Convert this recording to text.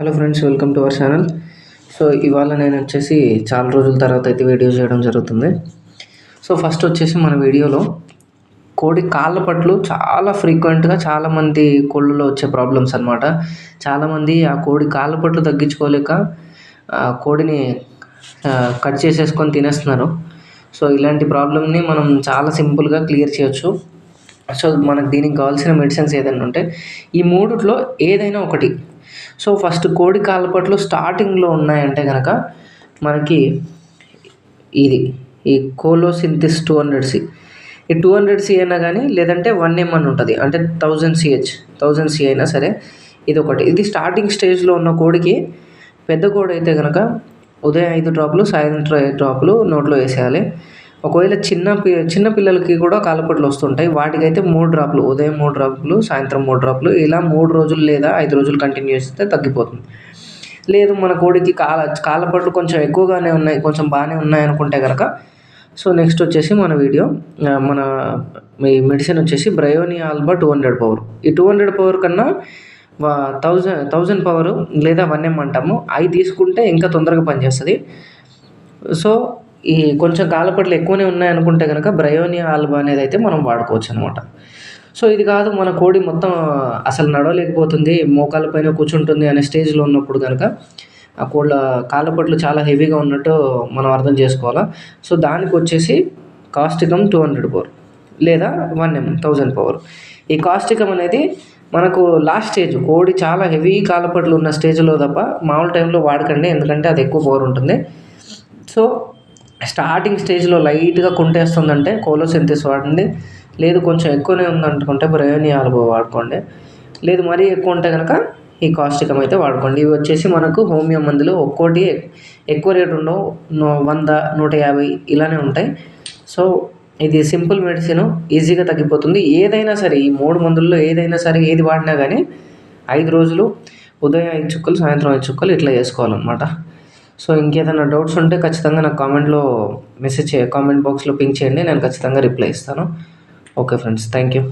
Hello friends welcome to our channel. So ఇవాళ నేను వచ్చేసి చాలా రోజుల తర్వాత అయితే వీడియో చేయడం జరుగుతుంది. సో ఫస్ట్ వచ్చేసి మన వీడియోలో కోడి కాళ్ళ పట్లు చాలా ఫ్రీక్వెంట్గా చాలామంది కోళ్ళలో వచ్చే ప్రాబ్లమ్స్ అనమాట చాలామంది ఆ కోడి కాళ్ళ పట్లు తగ్గించుకోలేక కోడిని కట్ చేసేసుకొని తినేస్తున్నారు. సో ఇలాంటి ప్రాబ్లమ్ని మనం చాలా సింపుల్గా క్లియర్ చేయొచ్చు. సో మనకు దీనికి కావాల్సిన మెడిసిన్స్ ఏదైనా ఉంటే ఈ మూడిట్లో ఏదైనా ఒకటి సో ఫస్ట్ కోడి కాలపట్లు స్టార్టింగ్లో ఉన్నాయంటే కనుక మనకి ఇది ఈ కోలోసింథిస్ టూ హండ్రెడ్ సి. ఈ టూ హండ్రెడ్ సి అయినా కానీ లేదంటే వన్ ఎం అని ఉంటుంది. అంటే థౌజండ్ సిహెచ్ థౌజండ్ సి అయినా సరే ఇది ఒకటి ఇది స్టార్టింగ్ స్టేజ్లో ఉన్న కోడికి పెద్ద కోడి అయితే కనుక ఉదయం ఐదు డ్రాపులు సాయంత్రం ఐదు డ్రాపులు నోట్లో వేసేయాలి. ఒకవేళ చిన్న పి చిన్న పిల్లలకి కూడా కాలపట్లు వస్తుంటాయి. వాటికైతే మూడు డ్రాప్లు ఉదయం మూడు డ్రాప్లు సాయంత్రం మూడు డ్రాప్లు ఇలా మూడు రోజులు లేదా ఐదు రోజులు కంటిన్యూ చేస్తే తగ్గిపోతుంది. లేదు మన కోడికి కాల కాలపట్లు కొంచెం ఎక్కువగానే ఉన్నాయి కొంచెం బాగానే ఉన్నాయి అనుకుంటే కనుక సో నెక్స్ట్ వచ్చేసి మన వీడియో మన మీ మెడిసిన్ వచ్చేసి bryonia alba two hundred power. ఈ టూ హండ్రెడ్ పవర్ కన్నా థౌజండ్ థౌజండ్ పవర్ లేదా వన్ ఎం అంటాము. అవి తీసుకుంటే ఇంకా తొందరగా పనిచేస్తుంది. సో ఈ కొంచెం కాలపట్లు ఎక్కువనే ఉన్నాయనుకుంటే కనుక బ్రయోనియా ఆల్బా అనేది అయితే మనం వాడుకోవచ్చు అనమాట సో ఇది కాదు మన కోడి మొత్తం అసలు నడవలేకపోతుంది మోకాల పైన కూర్చుంటుంది అనే స్టేజ్లో ఉన్నప్పుడు కనుక ఆ కోళ్ళ కాళ్ళపట్లు చాలా హెవీగా ఉన్నట్టు మనం అర్థం చేసుకోవాలా? సో దానికి వచ్చేసి కాస్టికం టూ హండ్రెడ్ పవర్ లేదా వన్ ఎం థౌజండ్ పవర్. ఈ కాస్టికం అనేది మనకు లాస్ట్ స్టేజ్ కోడి చాలా హెవీ కాలపట్లు ఉన్న స్టేజ్లో తప్ప మామూలు టైంలో వాడకండి ఎందుకంటే అది ఎక్కువ పవర్ ఉంటుంది. సో స్టార్టింగ్ స్టేజ్లో లైట్గా కుంటేస్తుందంటే కోలోసెంతిస్ వాడండి. లేదు కొంచెం ఎక్కువనే ఉందనుకుంటే బ్రయోని ఆల్బో వాడుకోండి. లేదు మరీ ఎక్కువ ఉంటే కనుక ఈ కాస్టికం అయితే వాడుకోండి. ఇవి వచ్చేసి మనకు హోమియో మందులు ఒక్కోటి ఎక్కువ రేటు ఉండవు. వంద నూట యాభై ఇలానే ఉంటాయి. సో ఇది సింపుల్ మెడిసిన్ ఈజీగా తగ్గిపోతుంది. ఏదైనా సరే ఈ మూడు మందుల్లో ఏదైనా సరే ఏది వాడినా కానీ ఐదు రోజులు ఉదయం ఐదు చుక్కలు సాయంత్రం ఐదు చుక్కలు ఇట్లా చేసుకోవాలన్నమాట. సో ఇంకేదైనా డౌట్స్ ఉంటే ఖచ్చితంగా నాకు కామెంట్లో మెసేజ్ చే కామెంట్ బాక్స్లో పింక్ చేయండి నేను ఖచ్చితంగా రిప్లై ఇస్తాను. Okay friends thank you.